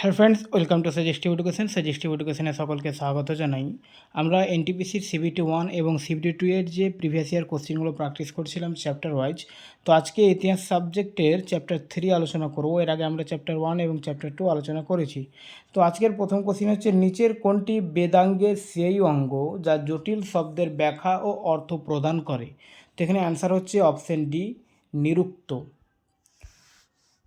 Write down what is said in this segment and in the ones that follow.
Hello friends, welcome to suggestive education suggestive এডুকেশনে সকলকে স্বাগত জানাই। আমরা এনটিপিসির সিবিটি ওয়ান এবং সিবিটি টু এর যে প্রিভিয়াস ইয়ার কোশ্চেনগুলো প্র্যাকটিস করছিলাম চ্যাপ্টার ওয়াইজ তো আজকে ইতিহাস সাবজেক্টের চ্যাপ্টার থ্রি আলোচনা করব। এর আগে আমরা চ্যাপ্টার ওয়ান এবং চ্যাপ্টার টু আলোচনা করেছি। তো আজকের প্রথম কোশ্চেন হচ্ছে, নিচের কোনটি বেদাঙ্গের সেই অঙ্গ যা জটিল শব্দের ব্যাখ্যা ও অর্থ প্রদান করে? তো এখানে অ্যান্সার হচ্ছে অপশন ডি নিরুক্ত।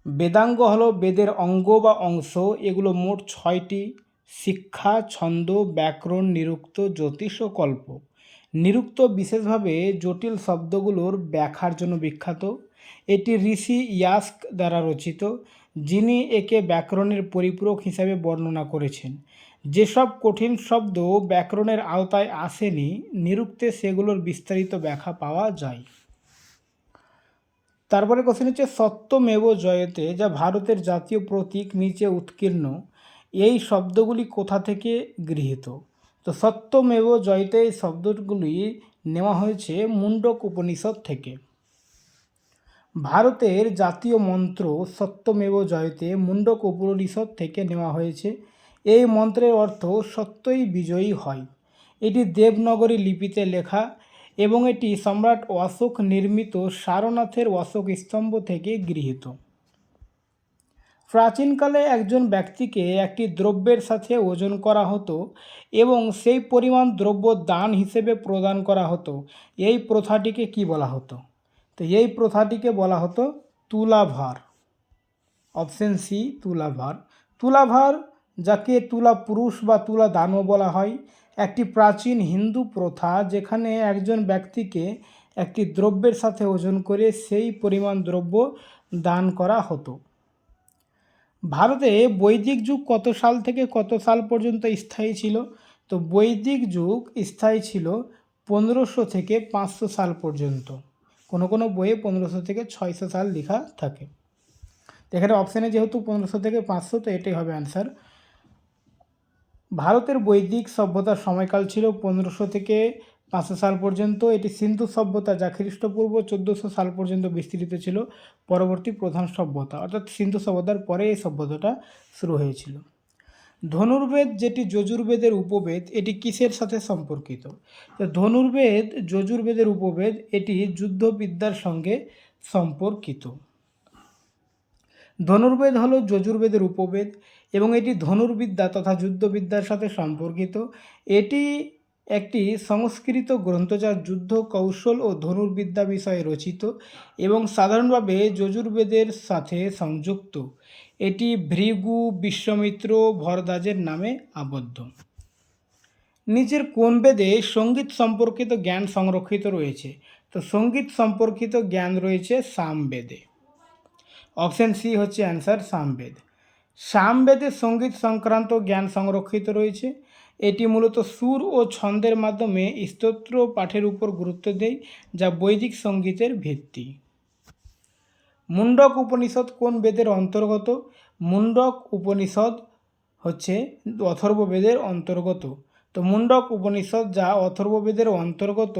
বেদাঙ্গ হলো বেদের অঙ্গ বা অংশ। এগুলো মোট ছয়টি, শিক্ষা, ছন্দ, ব্যাকরণ, নিরুক্ত, জ্যোতিষ ও কল্প। নিরুক্ত বিশেষভাবে জটিল শব্দগুলোর ব্যাখ্যার জন্য বিখ্যাত। এটি ঋষি ইয়াস্ক দ্বারা রচিত, যিনি একে ব্যাকরণের পরিপূরক হিসাবে বর্ণনা করেছেন। যেসব কঠিন শব্দ ব্যাকরণের আওতায় আসেনি, নিরুক্তে সেগুলোর বিস্তারিত ব্যাখ্যা পাওয়া যায়। তারপরে কোশ্চেন হচ্ছে সত্যমেব জয়তে যা ভারতের জাতীয় প্রতীক নিচে উৎকীর্ণ, এই শব্দগুলি কোথা থেকে গৃহীত? তো সত্যমেব জয়তে এই শব্দগুলি নেওয়া হয়েছে মুন্ডক উপনিষদ থেকে। ভারতের জাতীয় মন্ত্র সত্যমেব জয়তে মুন্ডক উপনিষদ থেকে নেওয়া হয়েছে। এই মন্ত্রের অর্থ সত্যই বিজয়ী হয়। এটি দেবনগরী লিপিতে লেখা এবং এটি সম্রাট অশোক নির্মিত সারনাথের অশোক স্তম্ভ থেকে গৃহীত। প্রাচীনকালে একজন ব্যক্তিকে একটি দ্রব্যের সাথে ওজন করা হতো এবং সেই পরিমাণ দ্রব্য দান হিসেবে প্রদান করা হতো। এই প্রথাটিকে কি বলা হতো? তো এই প্রথাটিকে বলা হতো তুলাভার। Option C, তুলাভার। তুলাভার, যাকে তুলা পুরুষ বা তুলা দানও বলা হয় একটি প্রাচীন হিন্দু প্রথা যেখানে একজন ব্যক্তিকে একটি দ্রব্যের সাথে ওজন করে সেই পরিমাণ দ্রব্য দান করা হতো। ভারতে বৈদিক যুগ কত সাল থেকে কত সাল পর্যন্ত স্থায়ী ছিল? তো বৈদিক যুগ স্থায়ী ছিল পনেরোশো থেকে পাঁচশো সাল পর্যন্ত। কোনো কোনো বইয়ে পনেরোশো থেকে ছয়শো সাল লেখা থাকে। এখানে অপশানে যেহেতু পনেরোশো থেকে পাঁচশো, তো এটাই হবে অ্যান্সার ভারতের বৈদিক সভ্যতার সময়কাল ছিল পনেরোশো থেকে পাঁচশো সাল পর্যন্ত। এটি সিন্ধু সভ্যতা যা খ্রিস্টপূর্ব চোদ্দোশো সাল পর্যন্ত বিস্তৃত ছিল। পরবর্তী প্রধান সভ্যতা, অর্থাৎ সিন্ধু সভ্যতার পরে এই সভ্যতাটা শুরু হয়েছিল। ধনুর্বেদ যেটি যজুর্বেদের উপবেদ, এটি কিসের সাথে সম্পর্কিত? ধনুর্বেদ, যজুর্বেদের উপবেদ, এটি যুদ্ধবিদ্যার সঙ্গে সম্পর্কিত। ধনুর্বেদ হলো যজুর্বেদের উপবেদ। এবং এটি ধনুর্বিদ্যা তথা যুদ্ধবিদ্যার সাথে সম্পর্কিত। এটি একটি সংস্কৃত গ্রন্থ যা যুদ্ধ, কৌশল ও ধনুর্বিদ্যা বিষয়ে রচিত এবং সাধারণভাবে যজুর্বেদের সাথে সংযুক্ত। এটি ভৃগু বিশ্বমিত্র ভরদাজের নামে আবদ্ধ। নিচের কোন বেদে সংগীত সম্পর্কিত জ্ঞান সংরক্ষিত রয়েছে। তো সংগীত সম্পর্কিত জ্ঞান রয়েছে সামবেদে। অপশান সি হচ্ছে অ্যান্সার সামবেদ। সামবেদে সংগীত সংক্রান্ত জ্ঞান সংরক্ষিত রয়েছে। এটি মূলত সুর ও ছন্দের মাধ্যমে স্তোত্র পাঠের উপর গুরুত্ব দেয়, যা বৈদিক সঙ্গীতের ভিত্তি। মুন্ডক উপনিষদ কোন বেদের অন্তর্গত? মুন্ডক উপনিষদ হচ্ছে অথর্ববেদের অন্তর্গত। তো মুন্ডক উপনিষদ যা অথর্ববেদের অন্তর্গত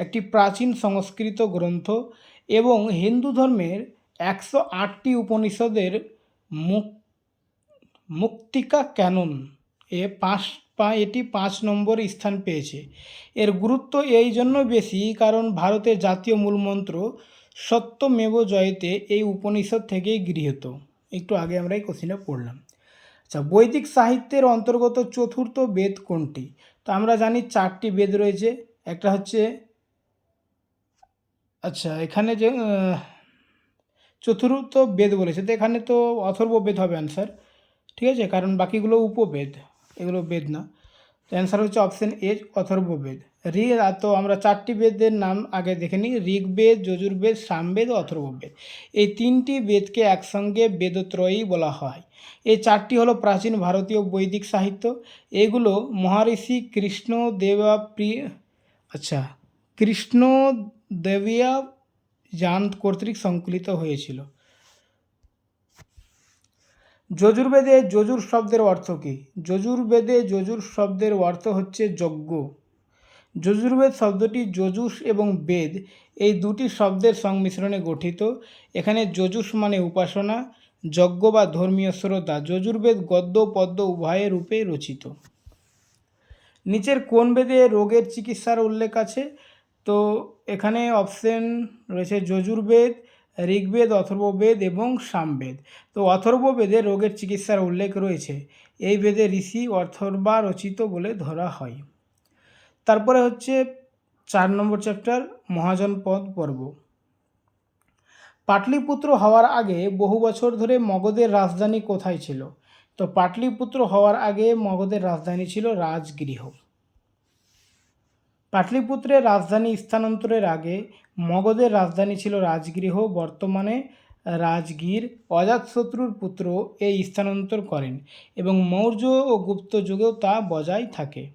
একটি প্রাচীন সংস্কৃত গ্রন্থ এবং হিন্দু ধর্মের একশো আটটি উপনিষদের মুক মুক্তিকা ক্যানন এ পাঁচ পা, এটি পাঁচ নম্বর স্থান পেয়েছে। এর গুরুত্ব এই জন্য বেশি কারণ ভারতের জাতীয় মূলমন্ত্র সত্যমেব জয়তে এই উপনিষদ থেকেই গৃহীত। একটু আগে আমরা এই কোশ্চিনে পড়লাম। আচ্ছা বৈদিক সাহিত্যের অন্তর্গত চতুর্থ বেদ কোনটি? তো আমরা জানি চারটি বেদ রয়েছে। একটা হচ্ছে আচ্ছা এখানে যে চতুর্থ বেদ বলেছে। তো এখানে তো অথর্ব বেদ হবে অ্যান্সার ঠিক আছে? কারণ বাকিগুলো উপবেদ, এগুলো বেদ না। তো অ্যান্সার হচ্ছে অপশান এ অথর্ববেদ। ঋ তো আমরা চারটি বেদের নাম আগে দেখে নিই। ঋগ্বেদ, যজুর্বেদ, সামবেদ ও অথর্ববেদ। এই তিনটি বেদকে একসঙ্গে বেদত্রয়ী বলা হয়। এই চারটি হলো প্রাচীন ভারতীয় বৈদিক সাহিত্য। এগুলো মহারিষি কৃষ্ণ দেবা প্রিয় আচ্ছা কৃষ্ণ দেবিয়া জান কর্তৃক সংকলিত হয়েছিল। যজুর্বেদে যজুর শব্দের অর্থ কী? যজুর্বেদে যজুর শব্দের অর্থ হচ্ছে যজ্ঞ। যজুর্বেদ শব্দটি যজুস এবং বেদ এই দুটি শব্দের সংমিশ্রণে গঠিত। এখানে যজুস মানে উপাসনা, যজ্ঞ বা ধর্মীয় শ্রদ্ধা যজুর্বেদ গদ্য, পদ্য উভয় রূপে রচিত। নিচের কোন বেদে রোগের চিকিৎসার উল্লেখ আছে? তো এখানে অপশন রয়েছে যজুর্বেদ ঋগ্বেদ, অথর্ববেদ এবং সামবেদ। তো অথর্ববেদে রোগের চিকিৎসার উল্লেখ রয়েছে। এই বেদে ঋষি অথর্বা রচিত বলে ধরা হয়। তারপরে হচ্ছে চার নম্বর চ্যাপ্টার মহাজনপদ পর্ব। পাটলিপুত্র হওয়ার আগে বহু বছর ধরে মগধের রাজধানী কোথায় ছিল? তো পাটলিপুত্র হওয়ার আগে মগধের রাজধানী ছিল রাজগৃহ। পাটলিপুত্রের রাজধানী স্থানান্তরের আগে মগধের রাজধানী ছিল রাজগৃহ, বর্তমানে রাজগীর। অজাতশত্রুর পুত্র এই স্থানান্তর করেন এবং মৌর্য ও গুপ্ত যুগেও তা বজায় থাকে।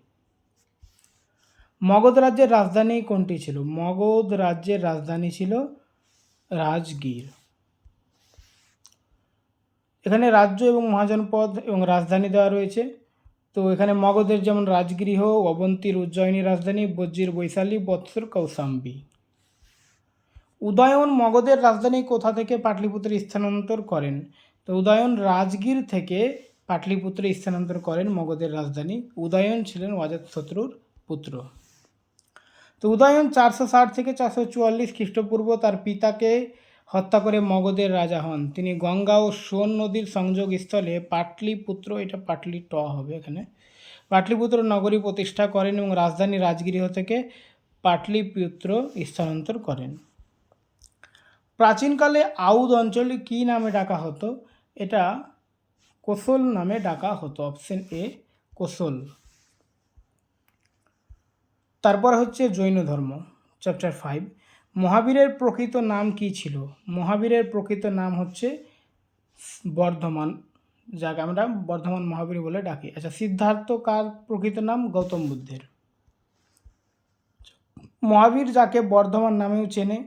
মগধ রাজ্যের রাজধানী কোনটি ছিল? মগধ রাজ্যের রাজধানী ছিল রাজগীর। এখানে রাজ্য এবং মহাজনপদ এবং রাজধানী দেওয়া রয়েছে। তো এখানে মগধের যেমন রাজগৃহ, অবন্তীর উজ্জয়িনী রাজধানী বজ্জির বৈশালী, বৎসর কৌশাম্বী। উদয়ন মগধের রাজধানী কোথা থেকে পাটলিপুত্রে স্থানান্তর করেন? তো উদয়ন রাজগীর থেকে পাটলিপুত্রে স্থানান্তর করেন মগধের রাজধানী। উদয়ন ছিলেন অজাতশত্রুর পুত্র। তো উদয়ন চারশো ষাট থেকে চারশো চুয়াল্লিশ খ্রিস্টপূর্ব তার পিতাকে হত্যা করে মগধের রাজা হন। তিনি গঙ্গা ও সোন নদীর সংযোগস্থলে পাটলিপুত্র, এটা পাটলি ট হবে এখানে, পাটলিপুত্র নগরী প্রতিষ্ঠা করেন এবং রাজধানী রাজগৃহ থেকে পাটলিপুত্র স্থানান্তর করেন। প্রাচীনকালে আউদ অঞ্চলে কী নামে ডাকা হতো? এটা কোশল নামে ডাকা হতো, অপশন এ কোশল তারপর হচ্ছে জৈন ধর্ম চ্যাপ্টার ফাইভ মহাবীরের প্রকৃত নাম কি ছিল? মহাবীরের প্রকৃত নাম হচ্ছে বর্ধমান। যাকে আমরা বর্ধমান মহাবীর বলে ডাকি। আচ্ছা সিদ্ধার্থ কার প্রকৃত নাম? গৌতম বুদ্ধের। মহাবীর যাকে বর্ধমান নামেও চেনে,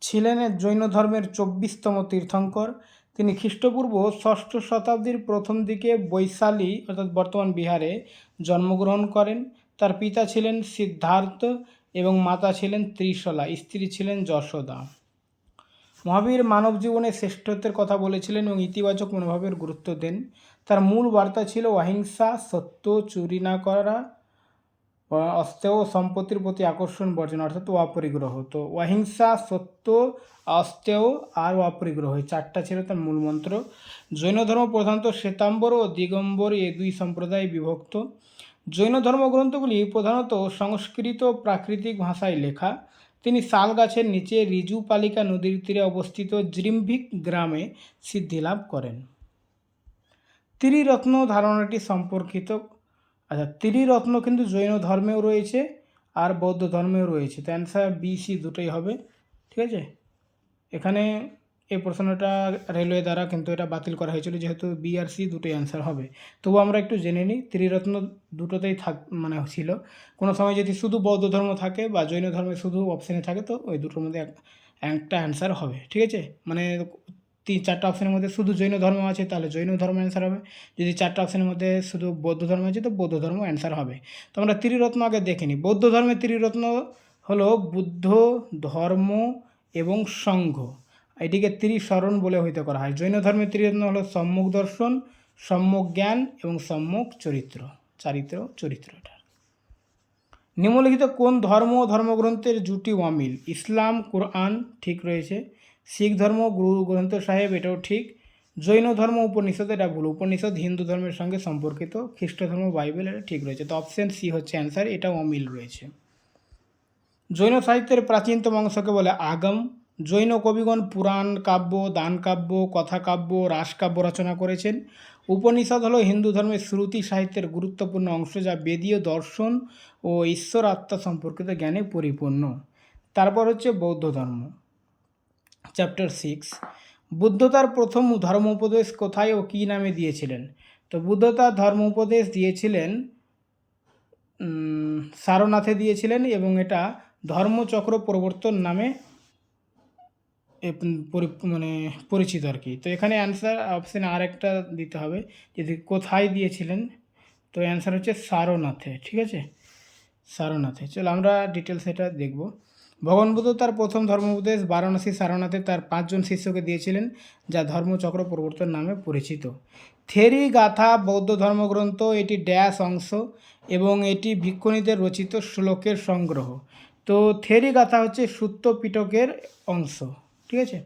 ছিলেন জৈন ধর্মের চব্বিশতম তীর্থঙ্কর। তিনি খ্রিস্টপূর্ব ষষ্ঠ শতাব্দীর প্রথম দিকে বৈশালী, অর্থাৎ বর্তমান বিহারে জন্মগ্রহণ করেন। তার পিতা ছিলেন সিদ্ধার্থ এবং মাতা ছিলেন ত্রিশলা, স্ত্রী ছিলেন যশোদা। মহাবীর মানব জীবনে শ্রেষ্ঠত্বের কথা বলেছিলেন এবং ইতিবাচক মনোভাবের গুরুত্ব দেন। তার মূল বার্তা ছিল অহিংসা, সত্য, চুরি না করা অস্তেয় সম্পত্তির প্রতি আকর্ষণ বর্জন, অর্থাৎ অপরিগ্রহ। তো অহিংসা, সত্য অস্তেয় আর অপরিগ্রহ এই চারটা ছিল তার মূল মন্ত্র। জৈন ধর্ম প্রধানত শ্বেতাম্বর ও দিগম্বর এই দুই সম্প্রদায়ে বিভক্ত। জৈন ধর্মগ্রন্থগুলি প্রধানত সংস্কৃত প্রাকৃতিক ভাষায় লেখা। তিনি শাল গাছের নিচে রিজু পালিকা নদীর তীরে অবস্থিত জৃম্ভিক গ্রামে সিদ্ধিলাভ করেন। ত্রিরত্ন ধারণাটি সম্পর্কিত। আচ্ছা ত্রিরত্ন কিন্তু জৈন ধর্মেও রয়েছে আর বৌদ্ধ ধর্মেও রয়েছে। তো অ্যান্সার বি সি দুটোই হবে। ঠিক আছে? এখানে এই প্রশ্নটা রেলওয়ে দ্বারা কিন্তু এটা বাতিল করা হয়েছিল, যেহেতু বি আর সি দুটোই অ্যান্সার হবে। তবু আমরা একটু জেনে নিই, ত্রিরত্ন দুটোতেই থাক মানে ছিল। কোনো সময় যদি শুধু বৌদ্ধ ধর্ম থাকে বা জৈন ধর্মে শুধু অপশানে থাকে, তো ওই দুটোর মধ্যে এক- একটা অ্যান্সার হবে, ঠিক আছে? মানে তিন চারটা অপশানের মধ্যে শুধু জৈন ধর্ম আছে, তাহলে জৈন ধর্ম অ্যান্সার হবে। যদি চারটা অপশানের মধ্যে শুধু বৌদ্ধ ধর্ম আছে, তো বৌদ্ধ ধর্ম অ্যান্সার হবে। তো আমরা ত্রিরত্ন আগে দেখে নিই। বৌদ্ধ ধর্মের ত্রিরত্ন হলো বুদ্ধ, ধর্ম এবং সংঘ এটিকে ত্রিশরণ বলে হইতে করা হয় জৈন ধর্মের ত্রিরত্ন হলো সম্মুখ দর্শন, সম্যক জ্ঞান এবং সম্যক চরিত্র, চারিত্র চরিত্র এটা। নিম্নলিখিত কোন ধর্ম ধর্মগ্রন্থের জুটি অমিল? ইসলাম, কোরআন ঠিক রয়েছে। শিখ ধর্ম, গুরু গ্রন্থ সাহেব এটাও ঠিক। জৈন ধর্ম, উপনিষদ এটা ভুল। উপনিষদ হিন্দু ধর্মের সঙ্গে সম্পর্কিত। খ্রিস্ট ধর্ম, বাইবেল এটা ঠিক রয়েছে। তো অপশন সি হচ্ছে অ্যান্সার, এটাও অমিল রয়েছে। জৈন সাহিত্যের প্রাচীনতম অংশকে বলে আগম। জৈন কবিগণ পুরাণ কাব্য, দান কাব্য, কথা কাব্য রাসকাব্য রচনা করেছেন। উপনিষদ হলো হিন্দু ধর্মের শ্রুতি সাহিত্যের গুরুত্বপূর্ণ অংশ যা বেদীয় দর্শন ও ঈশ্বর আত্মা সম্পর্কিত জ্ঞানে পরিপূর্ণ। তারপর হচ্ছে বৌদ্ধ ধর্ম। চ্যাপ্টার সিক্স বুদ্ধ তার প্রথম ধর্ম উপদেশ কোথায় ও কী নামে দিয়েছিলেন? তো বুদ্ধ তার ধর্ম উপদেশ দিয়েছিলেন সারনাথে দিয়েছিলেন এবং এটা ধর্মচক্র প্রবর্তন নামে মানে পরিচিত আর কি। তো এখানে অ্যান্সার অপশান আর একটা দিতে হবে যদি কোথায় দিয়েছিলেন? তো অ্যান্সার হচ্ছে সারনাথে, ঠিক আছে? সারনাথে। চলো আমরা ডিটেলস এটা দেখব। ভগবান বুদ্ধ তার প্রথম ধর্মোপদেশ বারাণসী সারনাথে তার পাঁচজন শিষ্যকে দিয়েছিলেন, যা ধর্মচক্র প্রবর্তন নামে পরিচিত। থেরি গাথা বৌদ্ধ ধর্মগ্রন্থ, এটি ড্যাশ অংশ এবং এটি ভিক্ষুণীদের রচিত শ্লোকের সংগ্রহ। তো থেরি গাথা হচ্ছে সুত্ত পিটকের অংশ। ঠিক আছে?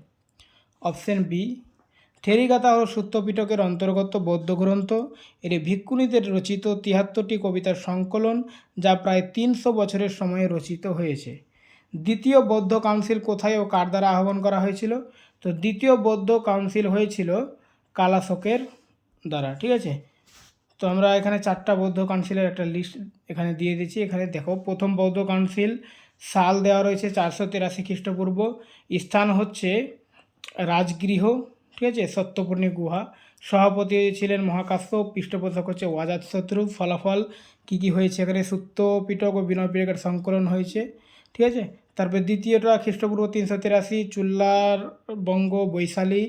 অপশন বি, থেরিগাথা হল সূত্রপিটকের অন্তর্গত বৌদ্ধ গ্রন্থ। এটি ভিক্ষুণীদের রচিত তিয়াত্তরটি কবিতার সংকলন, যা প্রায় তিনশো বছরের সময়ে রচিত হয়েছে। দ্বিতীয় বৌদ্ধ কাউন্সিল কোথায় ও কার দ্বারা আহ্বান করা হয়েছিল? তো দ্বিতীয় বৌদ্ধ কাউন্সিল হয়েছিল কালাশকের দ্বারা, ঠিক আছে? তো আমরা এখানে চারটা বৌদ্ধ কাউন্সিলের একটা লিস্ট এখানে দিয়ে দিচ্ছি। এখানে দেখো, প্রথম বৌদ্ধ কাউন্সিল সাল দেওয়া রয়েছে চারশো তেরাশি খ্রিস্টপূর্ব। স্থান হচ্ছে রাজগৃহ, ঠিক আছে, সত্যপূর্ণী গুহা। সভাপতি ছিলেন মহাকাশ্য, পৃষ্ঠপোষক হচ্ছে ওয়াজাত শত্রু। ফলাফল কী কী হয়েছে এখানে? সূত্র পিটক ও বিনয় পিটকের সংকলন হয়েছে, ঠিক আছে। তারপরে দ্বিতীয়টা খ্রিস্টপূর্ব তিনশো তিরাশি, চুল্লার বঙ্গ বৈশালী,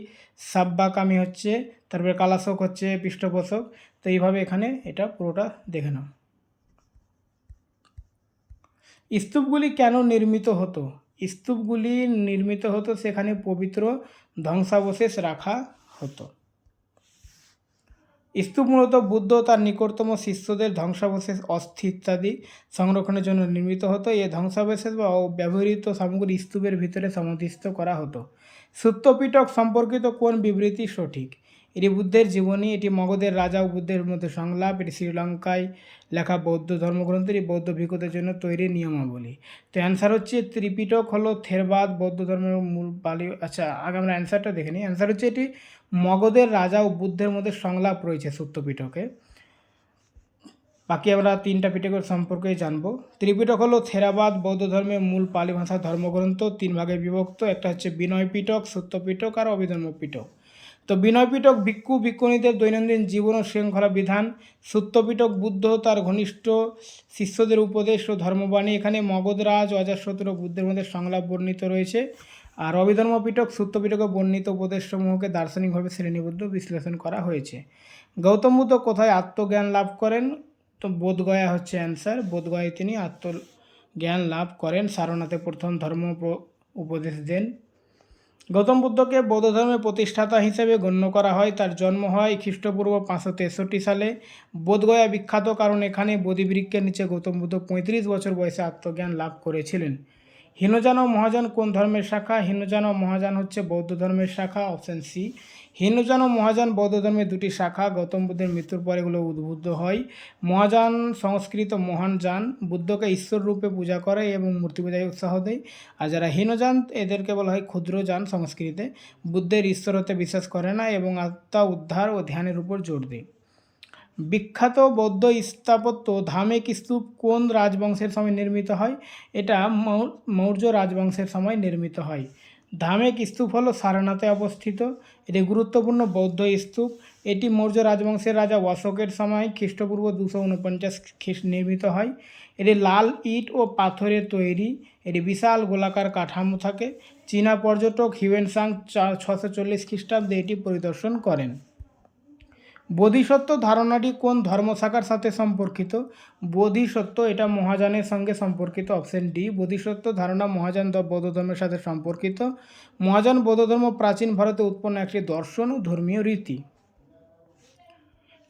সাব্বাকামি হচ্ছে, তারপরে কালাশক হচ্ছে পৃষ্ঠপোষক। তো এইভাবে এখানে এটা পুরোটা দেখে নাও। স্তূপগুলি কেন নির্মিত হতো? স্তূপগুলি নির্মিত হতো সেখানে পবিত্র ধ্বংসাবশেষ রাখা হতো। স্তূপ মূলত বুদ্ধ তার নিকটতম শিষ্যদের ধ্বংসাবশেষ অস্থি ইত্যাদি সংরক্ষণের জন্য নির্মিত হতো। এ ধ্বংসাবশেষ বা ব্যবহৃত সামগ্রী স্তূপের ভিতরে সমাধিস্থ করা হতো। সূত্রপিটক সম্পর্কিত কোন বিবৃতি সঠিক? এটি বুদ্ধের জীবনী, এটি মগধের রাজা ও বুদ্ধের মধ্যে সংলাপ, এটি শ্রীলঙ্কায় লেখা বৌদ্ধ ধর্মগ্রন্থ, এটি বৌদ্ধ ভিক্ষুদের জন্য তৈরি নিয়মাবলী। তো অ্যান্সার হচ্ছে ত্রিপিটক হলো থেরবাদ, বৌদ্ধ ধর্মের মূল পালি আচ্ছা আগে আমরা অ্যান্সারটা দেখে নিই। অ্যান্সার হচ্ছে এটি মগধের রাজা ও বুদ্ধের মধ্যে সংলাপ রয়েছে সূত্রপিটকে। বাকি আমরা তিনটা পিটকের সম্পর্কে জানব। ত্রিপিটক হলো থেরাবাদ, বৌদ্ধ ধর্মের মূল পালি ভাষা ধর্মগ্রন্থ, তিন ভাগে বিভক্ত। একটা হচ্ছে বিনয় পিটক সত্যপিটক আর অভিধর্ম পিটক তো বিনয় পিটক ভিক্ষু ভিক্ষুণীদের দৈনন্দিন জীবন ও শৃঙ্খলা বিধান সত্যপিটক বুদ্ধ তার ঘনিষ্ঠ শিষ্যদের উপদেশ ও ধর্মবাণী, এখানে মগধরাজ অজাতশত্রু ও বুদ্ধের মধ্যে সংলাপ বর্ণিত রয়েছে। আর অভিধর্ম পিটক সত্যপিটকে বর্ণিত উপদেশসমূহকে দার্শনিকভাবে শ্রেণীবদ্ধ বিশ্লেষণ করা হয়েছে। গৌতম বুদ্ধ কোথায় আত্মজ্ঞান লাভ করেন? তো বোধগয়া হচ্ছে অ্যান্সার বোধগয়ায় তিনি আত্মজ্ঞান লাভ করেন। সারনাথে প্রথম ধর্ম উপদেশ দেন। গৌতম বুদ্ধকে বৌদ্ধ ধর্মের প্রতিষ্ঠাতা হিসেবে গণ্য করা হয়। তার জন্ম হয় খ্রিস্টপূর্ব পাঁচশো তেষট্টি সালে। বোধগয়া বিখ্যাত কারণ এখানে বোধিবৃক্ষের নিচে গৌতম বুদ্ধ পঁয়ত্রিশ বছর বয়সে আত্মজ্ঞান লাভ করেছিলেন। হিনজান ও মহাজান কোন ধর্মের শাখা? হিনজান ও মহাজান হচ্ছে বৌদ্ধ ধর্মের শাখা, অপশন সি। হীনযান ও মহাযান বৌদ্ধ ধর্মের দুটি শাখা, গৌতম বুদ্ধের মৃত্যুর পরে এগুলো উদ্বুদ্ধ হয়। মহাজান সংস্কৃত মহান যান, বুদ্ধকে ঈশ্বর রূপে পূজা করে এবং মূর্তি পূজায় উৎসাহ দেয়। আর যারা হীনযান এদেরকে বলা হয় ক্ষুদ্র যান সংস্কৃতে। বুদ্ধের ঈশ্বর হতে বিশ্বাস করে না এবং আত্মা উদ্ধার ও ধ্যানের উপর জোর দেয়। বিখ্যাত বৌদ্ধ স্থাপত্য ধামেক স্তূপ কোন রাজবংশের সময় নির্মিত হয়? এটা মৌর্য রাজবংশের সময় নির্মিত হয়। ধামেক স্তূপ হল সারনাথে অবস্থিত। এটি গুরুত্বপূর্ণ বৌদ্ধ স্তূপ। এটি মৌর্য রাজবংশের রাজা অশোকের সময় খ্রিস্টপূর্ব দুশো উনপঞ্চাশ খ্রিস্ট নির্মিত হয়। এটি লাল ইট ও পাথরের তৈরি। এটি বিশাল গোলাকার কাঠামো থাকে। চীনা পর্যটক হিউয়েনসাং ছশো চল্লিশ খ্রিস্টাব্দে এটি পরিদর্শন করেন। বোধিসত্ত্ব ধারণাটি কোন ধর্মশাখার সাথে সম্পর্কিত? বোধিসত্ত্ব এটা মহাযানের সঙ্গে সম্পর্কিত, অপশন ডি। বোধিসত্ত্ব ধারণা মহাযান দ- বৌদ্ধ ধর্মের সাথে সম্পর্কিত। মহাযান বৌদ্ধ ধর্ম প্রাচীন ভারতে উৎপন্ন একটি দর্শন ও ধর্মীয় রীতি।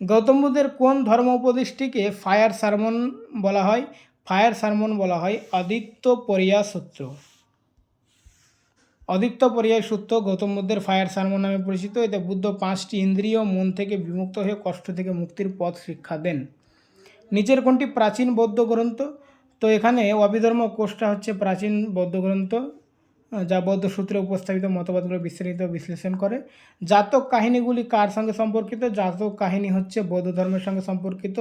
গৌতম বুদ্ধের কোন ধর্ম উপদেশটিকে ফায়ার সারমন বলা হয়? ফায়ার সারমন বলা হয় আদিত্য পরিয়া সূত্র অদিত্য পর্যায় সূত্র গৌতম বুদ্ধের ফায়ার সারমন নামে পরিচিত। এতে বুদ্ধ পাঁচটি ইন্দ্রিয় মন থেকে বিমুক্ত হয়ে কষ্ট থেকে মুক্তির পথ শিক্ষা দেন। নিচের কোনটি প্রাচীন বৌদ্ধ গ্রন্থ? তো এখানে অভিধর্ম কোষটা হচ্ছে প্রাচীন বৌদ্ধ গ্রন্থ যা বৌদ্ধ সূত্রে উপস্থাপিত মতবাদগুলো বিস্তারিত বিশ্লেষণ করে। জাতক কাহিনীগুলি কার সঙ্গে সম্পর্কিত? জাতক কাহিনী হচ্ছে বৌদ্ধ ধর্মের সঙ্গে সম্পর্কিত।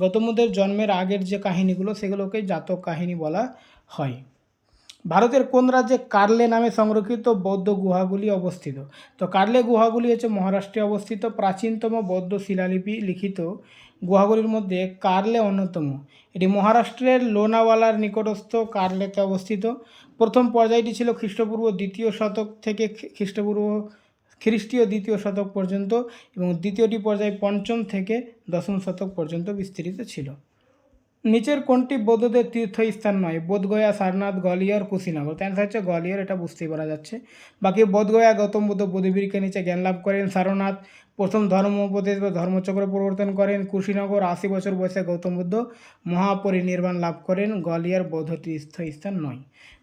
গৌতম বুদ্ধের জন্মের আগের যে কাহিনীগুলো সেগুলোকে জাতক কাহিনী বলা হয়। ভারতের কোন রাজ্যে কার্লে নামে সংরক্ষিত বৌদ্ধ গুহাগুলি অবস্থিত? তো কার্লে গুহাগুলি হচ্ছে মহারাষ্ট্রে অবস্থিত। প্রাচীনতম বৌদ্ধ শিলালিপি লিখিত গুহাগুলির মধ্যে কার্লে অন্যতম। এটি মহারাষ্ট্রের লোনাওয়ালার নিকটস্থ কার্লেতে অবস্থিত। প্রথম পর্যায়টি ছিল খ্রিস্টপূর্ব দ্বিতীয় শতক থেকে খ্রিস্টপূর্ব খ্রিস্টীয় দ্বিতীয় শতক পর্যন্ত এবং দ্বিতীয়টি পর্যায় পঞ্চম থেকে দশম শতক পর্যন্ত বিস্তৃত ছিল। নিচের কোনটি বৌদ্ধদের তীর্থস্থান নয়? বোধগয়া, সারনাথ, গোয়ালিয়র, কুশীনগর। তো অ্যান্সার হচ্ছে গোয়ালিয়র, এটা বুঝতেই পারা যাচ্ছে। বাকি বোধগয়া, গৌতম বুদ্ধ বোধিবীরকে নিচে জ্ঞান লাভ করেন সারনাথ। প্রথম ধর্ম উপদেশ বা ধর্মচক্র প্রবর্তন করেন কুশীনগর। আশি বছর বয়সে গৌতম বুদ্ধ মহাপরিনির্বাণ লাভ করেন। গোয়ালিয়র বৌদ্ধ তীর্থস্থান নয়।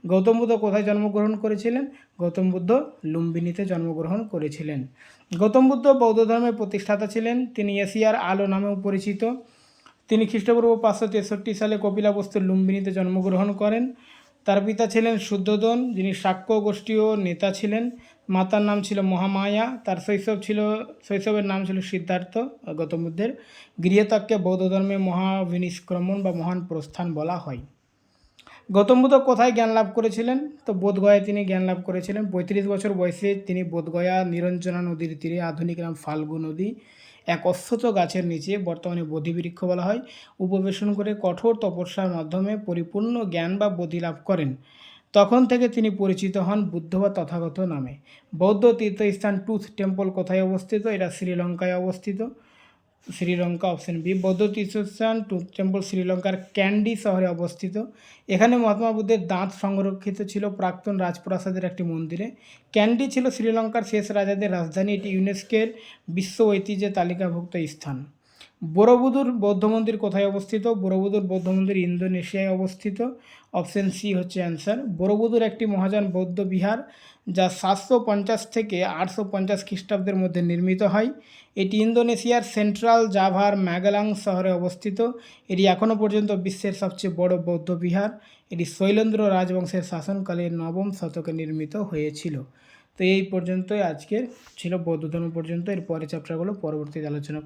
গৌতম বুদ্ধ কোথায় জন্মগ্রহণ করেছিলেন? গৌতম বুদ্ধ লুম্বিনীতে জন্মগ্রহণ করেছিলেন। গৌতম বুদ্ধ বৌদ্ধ ধর্মের প্রতিষ্ঠাতা ছিলেন। তিনি এশিয়ার আলো নামেও পরিচিত। তিনি খ্রিস্টপূর্ব পাঁচশো তেষট্টি সালে কপিলাবস্তুর লুম্বিনীতে জন্মগ্রহণ করেন। তার পিতা ছিলেন শুদ্ধোদন, যিনি শাক্য গোষ্ঠীয় নেতা ছিলেন। মাতার নাম ছিল মহামায়া, তার শৈশব ছিল, শৈশবের নাম ছিল সিদ্ধার্থ গৌতম বুদ্ধের গৃহত্যাগকে বৌদ্ধ ধর্মে মহাবিনিষ্ক্রমণ বা মহান প্রস্থান বলা হয়। গৌতম বুদ্ধ কোথায় জ্ঞান লাভ করেছিলেন? তো বোধগয়ায় তিনি জ্ঞান লাভ করেছিলেন। পঁয়ত্রিশ বছর বয়সে তিনি বোধগয়া নিরঞ্জনা নদীর তীরে আধুনিক নাম ফাল্গু নদী এক অশ্বত গাছের নিচে বর্তমানে বোধিবৃক্ষ বলা হয়। উপবেশন করে কঠোর তপস্যার মাধ্যমে পরিপূর্ণ জ্ঞান বা বোধি লাভ করেন। তখন থেকে তিনি পরিচিত হন বুদ্ধ বা তথাগত নামে। বৌদ্ধ তীর্থস্থান টুথ টেম্পল কোথায় অবস্থিত? এটা শ্রীলঙ্কায় অবস্থিত। শ্রীলঙ্কা অপশন বি, বৌদ্ধ তীর্থস্থান টেম্পল শ্রীলঙ্কার ক্যান্ডি শহরে অবস্থিত। এখানে মহাত্মা বুদ্ধের দাঁত সংরক্ষিত ছিল প্রাক্তন রাজপ্রাসাদের একটি মন্দিরে। ক্যান্ডি ছিল শ্রীলঙ্কার শেষ রাজাদের রাজধানী, এটি ইউনেস্কের বিশ্ব ঐতিহ্যের তালিকাভুক্ত স্থান। বড়বুদুর বৌদ্ধ মন্দির কোথায় অবস্থিত? বড়বুদুর বৌদ্ধ মন্দির ইন্দোনেশিয়ায় অবস্থিত। অপশন সি হচ্ছে অ্যান্সার। বড়বুদুর একটি মহাযান বৌদ্ধ বিহার, যা সাতশো পঞ্চাশ থেকে আটশো পঞ্চাশ খ্রিস্টাব্দের মধ্যে নির্মিত হয়। এটি ইন্দোনেশিয়ার সেন্ট্রাল জাভার ম্যাগালাং শহরে অবস্থিত। এটি এখনও পর্যন্ত বিশ্বের সবচেয়ে বড় বৌদ্ধ বিহার। এটি শৈলেন্দ্র রাজবংশের শাসনকালে নবম শতকে নির্মিত হয়েছিল। তো এই পর্যন্তই আজকের ছিল বৌদ্ধ ধর্ম পর্যন্ত। এর পরের চ্যাপ্টারগুলো পরবর্তীতে আলোচনা।